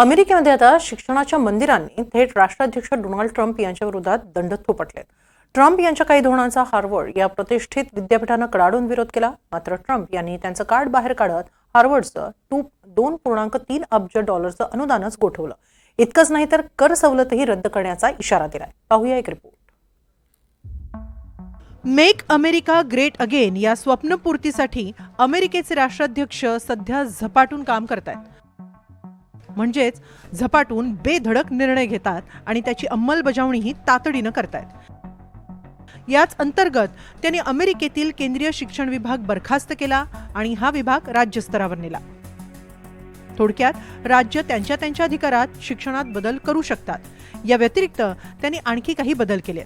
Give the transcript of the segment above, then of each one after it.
अमेरिकेमध्ये आता शिक्षणाच्या मंदिरांनी थेट राष्ट्राध्यक्ष डोनाल्ड ट्रम्प यांच्या विरोधात दंड थोपटले. ट्रम्प यांच्या काही धोरणांचा हार्वर्ड या प्रतिष्ठित विद्यापीठानं कडाडून विरोध केला. मात्र ट्रम्प यांनी त्यांचं कार्ड बाहेर काढत हार्वर्डचं टू दोन पूर्णांक तीन अब्ज डॉलरचं अनुदानच गोठवलं. इतकंच नाही तर कर सवलतही रद्द करण्याचा इशारा दिलाय. पाहूया एक report make America great again या स्वप्नपूर्तीसाठी अमेरिकेचे राष्ट्राध्यक्ष सध्या झपाटून काम करतायत. म्हणजेच झपाटून बेधडक निर्णय घेतात आणि त्याची अंमलबजावणीही तातडीनं करतायत. याच अंतर्गत त्यांनी अमेरिकेतील केंद्रीय शिक्षण विभाग बरखास्त केला आणि हा विभाग राज्यस्तरावर नेला. थोडक्यात राज्य त्यांच्या त्यांच्या अधिकारात शिक्षणात बदल करू शकतात. या व्यतिरिक्त त्यांनी आणखी काही बदल केले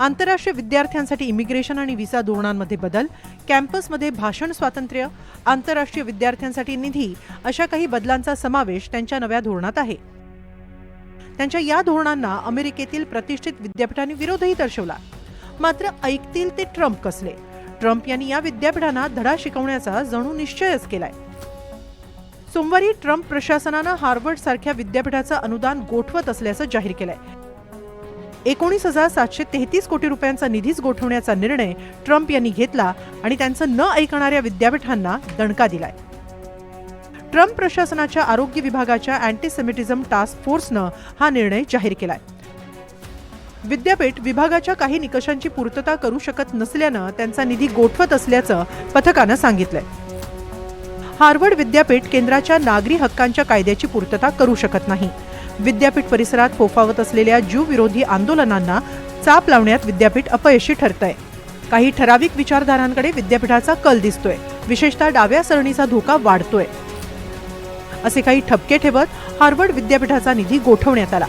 आंतरराष्ट्रीय विद्यार्थ्यांसाठी इमिग्रेशन आणि व्हिसा धोरणांमध्ये बदल कॅम्पसमध्ये भाषण स्वातंत्र्य आंतरराष्ट्रीय विद्यार्थ्यांसाठी निधी अशा काही बदलांचा समावेश त्यांच्या नव्या धोरणात आहे. त्यांच्या या धोरणांना अमेरिकेतील प्रतिष्ठित विद्यापीठांनी विरोधही दर्शवला. मात्र ऐकतील ते ट्रम्प कसले? ट्रम्प यांनी या विद्यापीठांना धडा शिकवण्याचा जणू निश्चयच केलाय. सोमवारी ट्रम्प प्रशासनानं हार्वर्ड सारख्या विद्यापीठाचं अनुदान गोठवत असल्याचं जाहीर केलंय. एकोणीस हजार सातशे तेहतीस कोटी रुपयांचा निधीच गोठवण्याचा निर्णय ट्रम्प यांनी घेतला आणि त्यांचं न ऐकणाऱ्या विद्यापीठांना दणका दिलाय. ट्रम्प प्रशासनाच्या आरोग्य विभागाच्या अँटीसेमिटिझम टास्क फोर्सनं हा निर्णय जाहीर केलाय. विद्यापीठ विभागाच्या काही निकषांची पूर्तता करू शकत नसल्यानं त्यांचा निधी गोठवत असल्याचं पथकानं सांगितलंय. हार्वर्ड विद्यापीठ केंद्राच्या नागरी हक्कांच्या कायद्याची पूर्तता करू शकत नाही. विद्यापीठ परिसरात फोफावत असलेल्या ज्यू विरोधी आंदोलनांना चाप लावण्यात विद्यापीठ अपयशी ठरतंय. काही ठराविक विचारधारांकडे विद्यापीठाचा कल दिसतोय. विशेषतः डाव्या सरणीचा धोका वाढतोय. असे काही ठपके ठेवत हार्वर्ड विद्यापीठाचा निधी गोठवण्यात आला.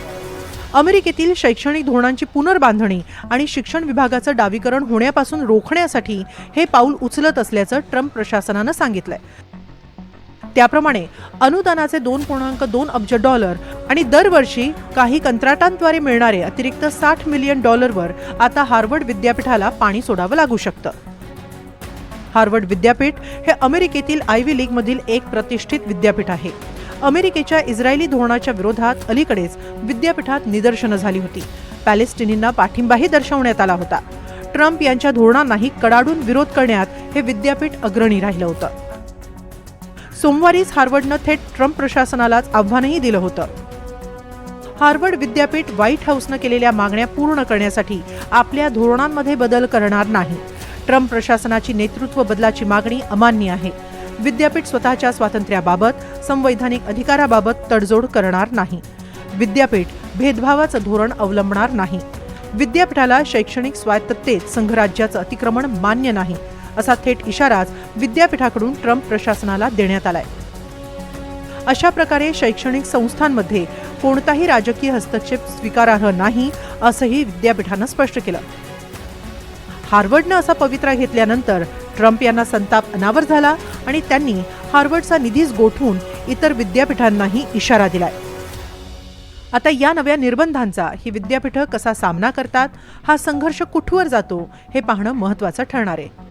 अमेरिकेतील शैक्षणिक धोरणांची पुनर्बांधणी आणि शिक्षण विभागाचं डावीकरण होण्यापासून रोखण्यासाठी हे पाऊल उचलत असल्याचं ट्रम्प प्रशासनानं सांगितलंय. त्याप्रमाणे अनुदानाचे दोन पूर्णांक दोन अब्ज डॉलर आणि दरवर्षी काही कंत्राटांद्वारे मिळणारे अतिरिक्त साठ मिलियन डॉलरवर आता हार्वर्ड विद्यापीठाला पाणी सोडावं लागू शकतं. हार्वर्ड विद्यापीठ हे अमेरिकेतील आयव्ही लीगमधील एक प्रतिष्ठित विद्यापीठ आहे. अमेरिकेच्या इस्रायली धोरणाच्या विरोधात अलीकडेच विद्यापीठात निदर्शनं झाली होती. पॅलेस्टिनींना पाठिंबाही दर्शवण्यात आला होता. ट्रम्प यांच्या धोरणांनाही कडाडून विरोध करण्यात हे विद्यापीठ अग्रणी राहिलं होतं. सोमवारीच हार्वर्डनं थेट ट्रम्प प्रशासनालाच आव्हानही दिलं होतं. हार्वर्ड विद्यापीठ व्हाईट हाऊसनं केलेल्या मागण्या पूर्ण करण्यासाठी आपल्या धोरणांमध्ये बदल करणार नाही. ट्रम्प प्रशासनाची नेतृत्व बदलाची मागणी अमान्य आहे. विद्यापीठ स्वतःच्या स्वातंत्र्याबाबत संवैधानिक अधिकाराबाबत तडजोड करणार नाही. विद्यापीठ भेदभावाचं धोरण अवलंबणार नाही. विद्यापीठाला शैक्षणिक स्वायत्ततेत संघराज्याचं अतिक्रमण मान्य नाही. असा थेट इशाराच विद्यापीठाकडून ट्रम्प प्रशासनाला देण्यात आलाय. अशा प्रकारे शैक्षणिक संस्थांमध्ये कोणताही राजकीय हस्तक्षेप स्वीकारार्ह नाही असंही विद्यापीठानं स्पष्ट केलं. हार्वर्डनं असा पवित्रा घेतल्यानंतर ट्रम्प यांना संताप अनावर झाला आणि त्यांनी हार्वर्डचा निधीच गोठवून इतर विद्यापीठांनाही इशारा दिलाय. आता या नव्या निर्बंधांचा ही विद्यापीठं कसा सामना करतात हा संघर्ष कुठवर जातो हे पाहणं महत्त्वाचं ठरणार आहे.